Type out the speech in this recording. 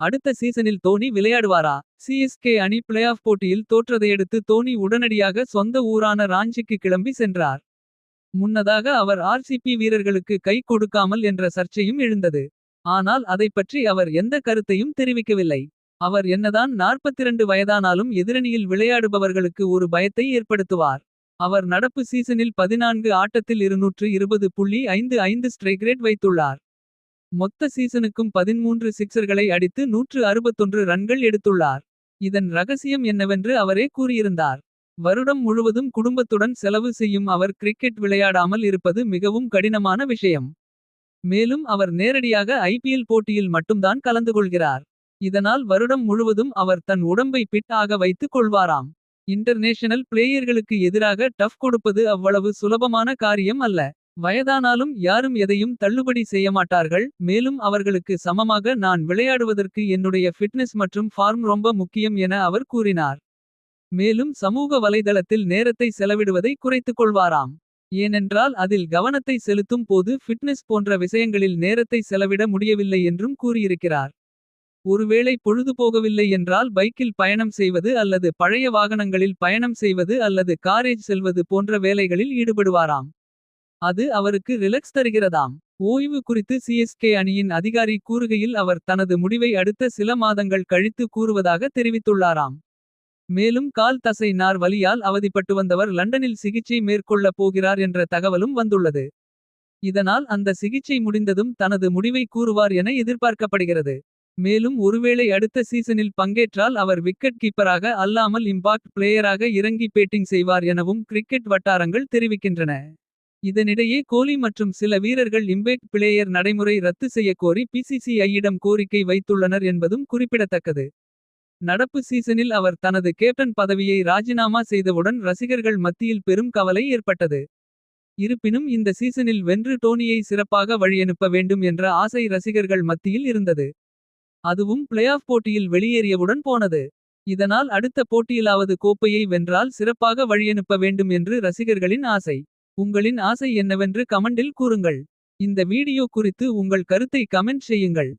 அடுத்த சீசனில் தோனி விளையாடுவாரா. சிஎஸ்கே அணி பிளே ஆஃப் போட்டியில் தோற்றதையடுத்து தோனி உடனடியாக சொந்த ஊரான ராஞ்சிக்கு கிளம்பி சென்றார். முன்னதாக அவர் ஆர்சிபி வீரர்களுக்கு கை கொடுக்காமல் என்ற சர்ச்சையும் எழுந்தது. ஆனால் அதைப்பற்றி அவர் எந்த கருத்தையும் தெரிவிக்கவில்லை. அவர் என்னதான் 42 வயதானாலும் எதிரணியில் விளையாடுபவர்களுக்கு ஒரு பயத்தை ஏற்படுத்துவார். அவர் நடப்பு சீசனில் 14 ஆட்டத்தில் 220.55 ஸ்ட்ரைக் ரேட் வைத்துள்ளார். மொத்த சீசனுக்கும் 13 சிக்சர்களை அடித்து 161 ரன்கள் எடுத்துள்ளார். இதன் ரகசியம் என்னவென்று அவரே கூறியிருந்தார். வருடம் முழுவதும் குடும்பத்துடன் செலவு செய்யும் அவர் கிரிக்கெட் விளையாடாமல் இருப்பது மிகவும் கடினமான விஷயம். மேலும் அவர் நேரடியாக ஐபிஎல் போட்டியில் மட்டும்தான் கலந்து கொள்கிறார். இதனால் வருடம் முழுவதும் அவர் தன் உடம்பை பிட் ஆக வைத்துக் கொள்வாராம். இன்டர்நேஷனல் பிளேயர்களுக்கு எதிராக டஃப் கொடுப்பது அவ்வளவு சுலபமான காரியம் அல்ல. வயதானாலும் யாரும் எதையும் தள்ளுபடி செய்யமாட்டார்கள். மேலும் அவர்களுக்கு சமமாக நான் விளையாடுவதற்கு என்னுடைய ஃபிட்னஸ் மற்றும் ஃபார்ம் ரொம்ப முக்கியம் என அவர் கூறினார். மேலும் சமூக வலைதளத்தில் நேரத்தை செலவிடுவதை குறைத்துக் கொள்வாராம். ஏனென்றால் அதில் கவனத்தை செலுத்தும் போது ஃபிட்னஸ் போன்ற விஷயங்களில் நேரத்தை செலவிட முடியவில்லை என்றும் கூறியிருக்கிறார். ஒருவேளை பொழுதுபோகவில்லை என்றால் பைக்கில் பயணம் செய்வது அல்லது பழைய வாகனங்களில் பயணம் செய்வது அல்லது காரேஜ் செல்வது போன்ற வேலைகளில் ஈடுபடுவாராம். அது அவருக்கு ரிலக்ஸ் தருகிறதாம். ஓய்வு குறித்து சிஎஸ்கே அணியின் அதிகாரி கூறுகையில் அவர் தனது முடிவை அடுத்த சில மாதங்கள் கழித்து கூறுவதாக தெரிவித்துள்ளாராம். மேலும் கால் தசை நார் வலியால் அவதிப்பட்டு வந்தவர் லண்டனில் சிகிச்சை மேற்கொள்ளப் போகிறார் என்ற தகவலும் வந்துள்ளது. இதனால் அந்த சிகிச்சை முடிந்ததும் தனது முடிவை கூறுவார் என எதிர்பார்க்கப்படுகிறது. மேலும் ஒருவேளை அடுத்த சீசனில் பங்கேற்றால் அவர் விக்கெட் கீப்பராக அல்லாமல் இம்பாக்ட் பிளேயராக இறங்கி பேட்டிங் செய்வார் எனவும் கிரிக்கெட் வட்டாரங்கள் தெரிவிக்கின்றன. இதனிடையே கோலி மற்றும் சில வீரர்கள் இம்பேக்ட் பிளேயர் நடைமுறை ரத்து செய்யக் கோரி பிசிசிஐயிடம் கோரிக்கை வைத்துள்ளனர் என்பதும் குறிப்பிடத்தக்கது. நடப்பு சீசனில் அவர் தனது கேப்டன் பதவியை ராஜினாமா செய்தவுடன் ரசிகர்கள் மத்தியில் பெரும் கவலை ஏற்பட்டது. இருப்பினும் இந்த சீசனில் வென்று டோனியை சிறப்பாக வழியனுப்ப வேண்டும் என்ற ஆசை ரசிகர்கள் மத்தியில் இருந்தது. அதுவும் பிளே ஆஃப் போட்டியில் வெளியேறியவுடன் போனது. இதனால் அடுத்த போட்டியிலாவது கோப்பையை வென்றால் சிறப்பாக வழியனுப்ப வேண்டும் என்று ரசிகர்களின் ஆசை. உங்களின் ஆசை என்னவென்று கமெண்டில் கூறுங்கள். இந்த வீடியோ குறித்து உங்கள் கருத்தை கமெண்ட் செய்யுங்கள்.